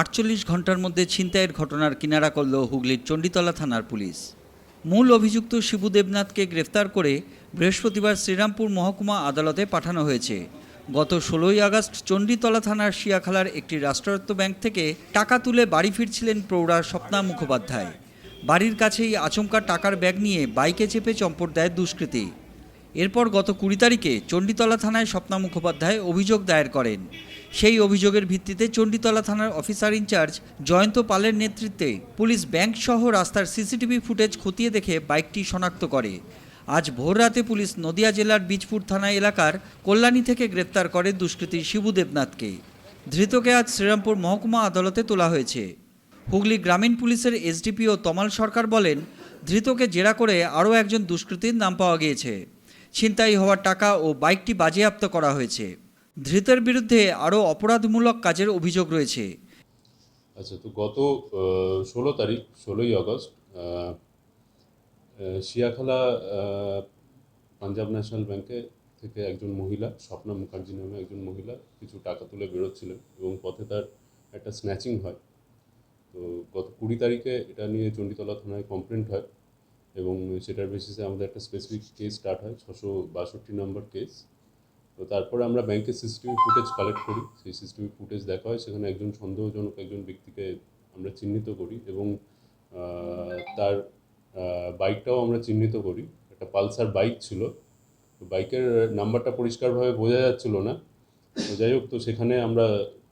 আটচল্লিশ ঘণ্টার মধ্যে ছিনতাইয়ের ঘটনার কিনারা করল হুগলির চণ্ডীতলা থানার পুলিশ। মূল অভিযুক্ত শিবু দেবনাথকে গ্রেফতার করে বৃহস্পতিবার শ্রীরামপুর মহকুমা আদালতে পাঠানো হয়েছে। গত ষোলোই আগস্ট চণ্ডীতলা থানার শিয়াখালার একটি রাষ্ট্রায়ত্ত ব্যাংক থেকে টাকা তুলে বাড়ি ফিরছিলেন প্রৌঢ়া স্বপ্না মুখোপাধ্যায়। বাড়ির কাছেই আচমকা টাকার ব্যাগ নিয়ে বাইকে চেপে চম্পট দেয় দুষ্কৃতী। এরপর গত কুড়ি তারিখে চণ্ডীতলা থানায় স্বপ্না মুখোপাধ্যায় অভিযোগ দায়ের করেন। সেই অভিযোগের ভিত্তিতে চণ্ডীতলা থানার অফিসার ইনচার্জ জয়ন্ত পালের নেতৃত্বে পুলিশ ব্যাংক সহ রাস্তার সিসিটিভি ফুটেজ খতিয়ে দেখে বাইকটি শনাক্ত করে। আজ ভোররাতে পুলিশ নদিয়া জেলার বীজপুর থানা এলাকার কল্যাণী থেকে গ্রেপ্তার করে দুষ্কৃতী শিবু দেবনাথকে। ধৃতকে আজ শ্রীরামপুর মহকুমা আদালতে তোলা হয়েছে। হুগলি গ্রামীণ পুলিশের এসডিপিও তমাল সরকার বলেন, ধৃতকে জেরা করে আরও একজন দুষ্কৃতীর নাম পাওয়া গিয়েছে। ছিনতাই হওয়ার টাকা ও বাইকটি বাজেয়াপ্ত করা হয়েছে। ধৃতের বিরুদ্ধে আরও অপরাধমূলক কাজের অভিযোগ রয়েছে। আচ্ছা তো গত ষোলো তারিখ ষোলোই আহ, শিয়াখালা পাঞ্জাব ন্যাশনাল ব্যাংকে থেকে একজন মহিলা স্বপ্না মুখার্জি নামে একজন মহিলা কিছু টাকা তুলে বেরোচ্ছিলেন এবং পথে তার একটা স্ন্যাচিং হয়। তো গত কুড়ি তারিখে এটা নিয়ে চণ্ডীতলা থানায় কমপ্লেন্ট হয়। এবং সেটার বেসিসে আমাদের একটা স্পেসিফিক কেস স্টার্ট হয়, ছশো বাষট্টি নম্বর কেস তো তারপরে আমরা ব্যাংকের সিসিটিভি ফুটেজ কালেক্ট করি। সেই সিসিটিভি ফুটেজ দেখা হয়, সেখানে একজন সন্দেহজনক একজন ব্যক্তিকে আমরা চিহ্নিত করি এবং তার বাইকটাও আমরা চিহ্নিত করি। একটা পালসার বাইক ছিল। তো বাইকের নাম্বারটা পরিষ্কারভাবে বোঝা যাচ্ছিল না। তো যাই হোক, তো সেখানে আমরা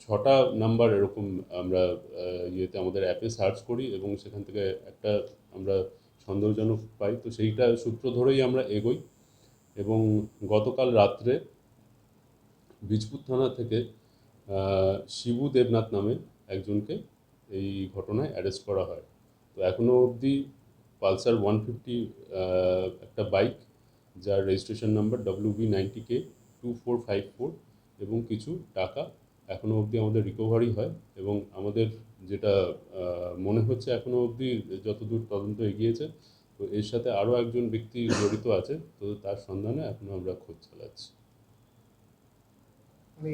ছটা নাম্বার এরকম আমরা ইয়েতে আমাদের অ্যাপে সার্চ করি এবং সেখান থেকে একটা আমরা সন্দেহজনক পাই, তো সেইটা সূত্র ধরেই আমরা এগোই। এবং গতকাল রাত্রে বীজপুর থানা থেকে শিবু দেবনাথ নামে একজনকে এই ঘটনায় অ্যারেস্ট করা হয়। তো এখনও অবধি পালসার ওয়ান ফিফটি একটা বাইক যার registration number W B ninety K two four five four এবং কিছু টাকা এখনও অবধি আমাদের রিকভারি হয় এবং আমাদের যেটা মনে হচ্ছে এখনও অবধি যতদূর তদন্ত এগিয়েছে তো এর সাথে আরও একজন ব্যক্তি জড়িত আছে তো তার সন্ধানে এখনও আমরা খোঁজ চালাচ্ছি। মানে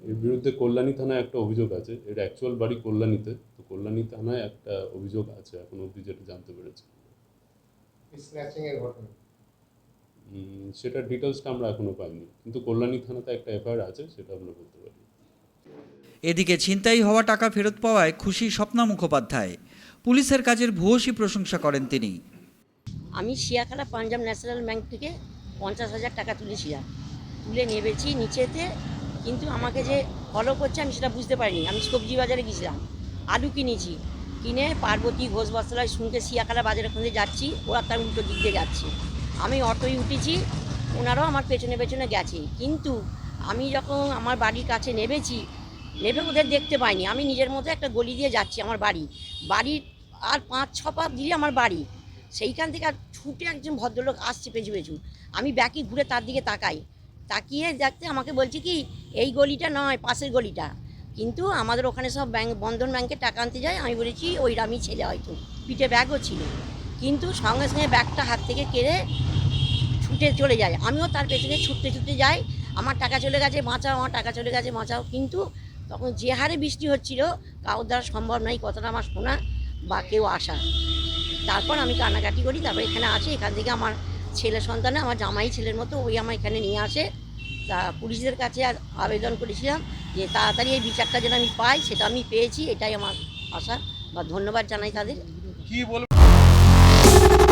এর বিরুদ্ধে কল্যাণী থানায় একটা অভিযোগ আছে এর অ্যাকচুয়াল বাড়ি কল্যাণীতে তো কল্যাণী থানায় একটা অভিযোগ আছে এখন অবধি যেটা জানতে পেরেছি। স্ন্যাচিং এর ঘটনা। সেটার ডিটেলসটা আমরা এখনও পাইনি। কিন্তু কল্যাণী থানাতে একটা এফআইআর আছে সেটা আমরা বলতে পারি। এদিকে ছিনতাই হওয়া টাকা ফেরত পাওয়ায় খুশি স্বপ্না মুখোপাধ্যায়। পুলিশের কাজের ভূয়সী প্রশংসা করেন তিনি। আমি শিয়াখালা পাঞ্জাব ন্যাশনাল ব্যাংক থেকে পঞ্চাশ হাজার টাকা তুলেছিলাম তুলে নেবেছি নিচেতে কিন্তু আমাকে যে ফলো করছে আমি সেটা বুঝতে পারিনি। আমি সবজি বাজারে গেছিলাম আলু কিনেছি। কিনে পার্বতী ঘোষ বস্ত্রালয় শুনতে শিয়াখালা বাজারের ওখানে যাচ্ছি ওরা তার উল্টো দিক দিয়ে যাচ্ছে। আমি অটোয় উঠেছি, ওনারাও আমার পেছনে পেছনে গেছে। কিন্তু আমি যখন আমার বাড়ির কাছে নেবেছি নেবে ওদের দেখতে পাইনি। আমি নিজের মতো একটা গলি দিয়ে যাচ্ছি আমার বাড়ি। বাড়ির আর পাঁচ, ছ পা দিয়ে আমার বাড়ি। সেইখান থেকে আর ছুটে একজন ভদ্রলোক আসছে পেছু পেছু। আমি ব্যাকে ঘুরে তার দিকে তাকাই। তাকিয়ে দেখতে আমাকে বলছে কি, এই গলিটা নয়, পাশের গলিটা। কিন্তু আমাদের ওখানে সব ব্যাংক বন্ধন ব্যাংকে টাকা আনতে যায়। আমি বলেছি ওই রামি ছেলে হয়তো। পিঠে ব্যাগও ছিল। কিন্তু সঙ্গে সঙ্গে ব্যাগটা হাত থেকে কেড়ে ছুটে চলে যায়। আমিও তার পেছনে ছুটতে ছুটতে যাই। আমার টাকা চলে গেছে, বাঁচাও, আমার টাকা চলে গেছে, বাঁচাও। কিন্তু তখন যে হারে বৃষ্টি হচ্ছিল কারোর দ্বারা সম্ভব নয় কথাটা আমার শোনা বা কেউ আসা তারপর আমি কান্নাকাটি করি, তারপর এখানে আসি। এখান থেকে আমার ছেলে সন্তানে, আমার জামাই ছেলের মতো, ওই আমার এখানে নিয়ে আসে। তা পুলিশদের কাছে আর আবেদন করেছিলাম যে তাড়াতাড়ি এই বিচারটা যেন আমি পাই, সেটা আমি পেয়েছি, এটাই আমার আশা বা ধন্যবাদ জানাই তাদের। কি বলব? thank you.